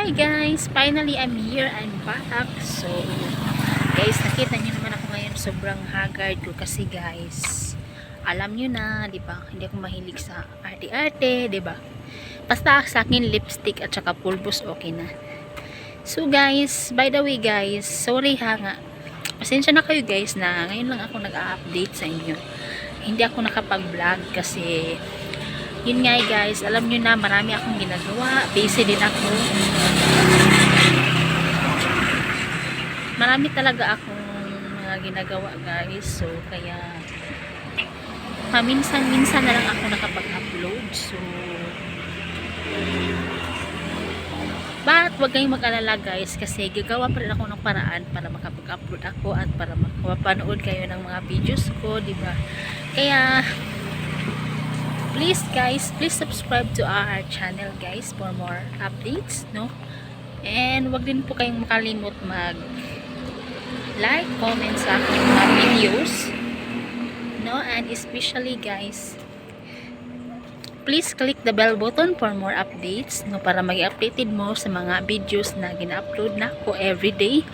Hi guys! Finally, I'm here. I'm back. So, guys, nakita niyo naman ako ngayon. Sobrang haggard ko kasi guys, alam niyo na, di ba? Hindi ako mahilig sa arte-arte, di ba? Basta sa akin, lipstick at saka pulbos, okay na. So guys, by the way guys, sorry ha nga. Pasensya na kayo guys na ngayon lang ako nag-update sa inyo. Hindi ako nakapag-vlog kasi yun nga eh, guys, alam nyo na marami akong ginagawa. Busy din ako. Marami talaga akong mga ginagawa guys. So, kaya paminsan-minsan na lang ako nakapag-upload. So, But, wag kayong mag-alala guys kasi gagawa pa rin ako ng paraan para makapag-upload ako at para makapanood kayo ng mga videos ko, di ba? Kaya, please guys, please subscribe to our channel guys for more updates, no? And wag din po kayong makalimot mag like, comment sa aking mga videos, no? And especially guys, please click the bell button for more updates, no? Para mag-updated mo sa mga videos na gina-upload na ko everyday.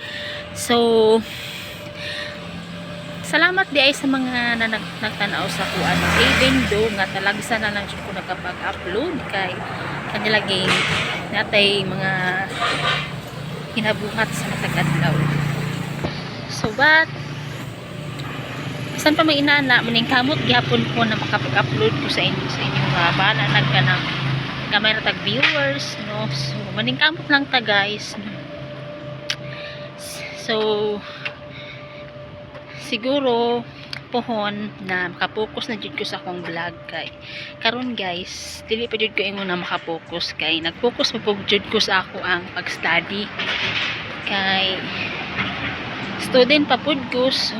So, salamat di ay sa mga na nag, nagtanaw sa ko ano even though nga talagsa na lang siya ko nakapag-upload kay kanila game natay mga hinabuhat sa matagadlaw. So but saan pa may inana maning kamot gyapon ko na makapag-upload ko sa inyo sa inyo nga bala nagka ng kamay na tag viewers no? So maning kamot lang ta guys so siguro pohon na makapokus na jud ko sa akong vlog kay. Karon guys dili pa jud ko ingon na makapokus kay. Nagfocus pa pug jud ko sa ako ang pag-study kay. Student pa pud ko so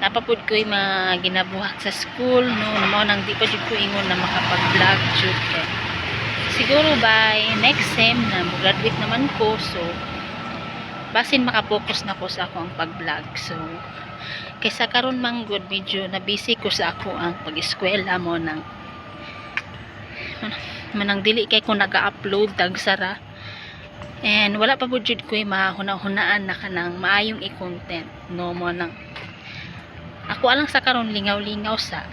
napapud ko yung mga ginabuhat sa school no? Mo nang di pa jud ko ingon na makapag-vlog jud kay. Siguro by next sem na graduate naman ko so basin makapokus na ko sa ako ang pag-vlog. So, kaysa karon man good medyo na busy ko sa ako ang pag-eskwela mo nang manang dili kay ko naga-upload tag sara. And wala pa budget ko yung mahuna-hunaan na kanang maayong i-content. No mo nang ako alang sa karon lingaw-lingaw sa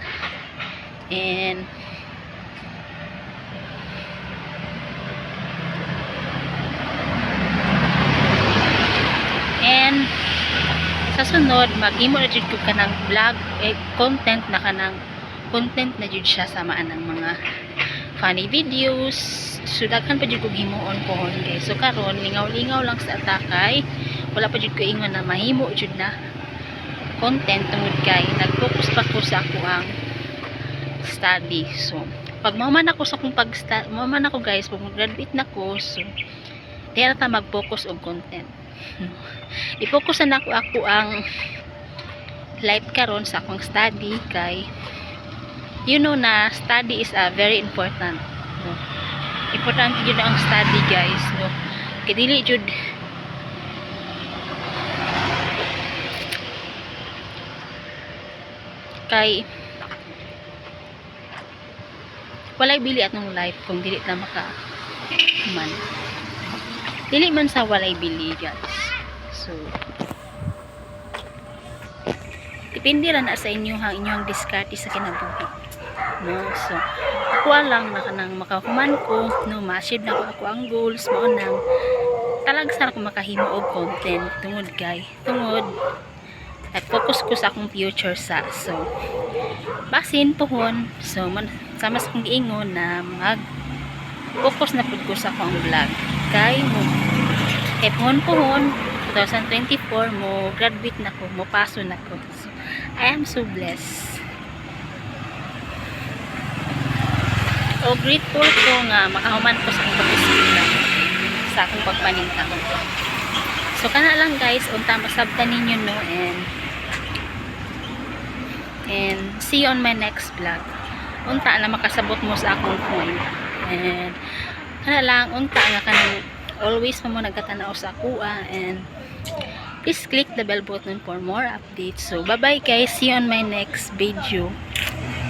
and sa sunod mag-imo na jud ko kanang vlog eh, content na kanang content na jud siya samaan ng mga funny videos. So pa jud ko himuon pohon guys so karon lingaw-lingaw lang sa atakay wala pa jud ko ingon na mahimo jud na content tungod kay nag-focus pa ko sa ako ang study. So pag maman ako sa akong pag maman ako guys pag mag-graduate na ko so di na ta mag-focus og content i-focus na ako ako ang life karon sa akong study kay you know na study is a very important no? important yun ang study guys no kay dili jud kay walay bili atong life kung dili na maka man dili man sa walay bili guys. So depende ra na sa inyo hang inyong diskarte sa kinabuhi. No so ako lang na kanang makahuman ko no ma-achieve na ko ako ang goals mo nang talag sa ako makahimo og content tungod kay tungod at focus ko sa akong future sa so basin pohon so man, sama sa kong giingon na mag focus na pud ko sa akong vlog kay mo. Kay pohon pohon 2024 mo graduate na ko mo paso na ko. So, I am so blessed. O grateful ko nga makahuman ko sa akong pag-isipin. Sa akong pagpaningkang so kana lang guys unta masabtan ninyo no and and see you on my next vlog. Unta na makasabot mo sa akong point. And kana lang unta nga kanang always mo nagkatanaw sa kuha and please click the bell button for more updates. So bye bye guys. See you on my next video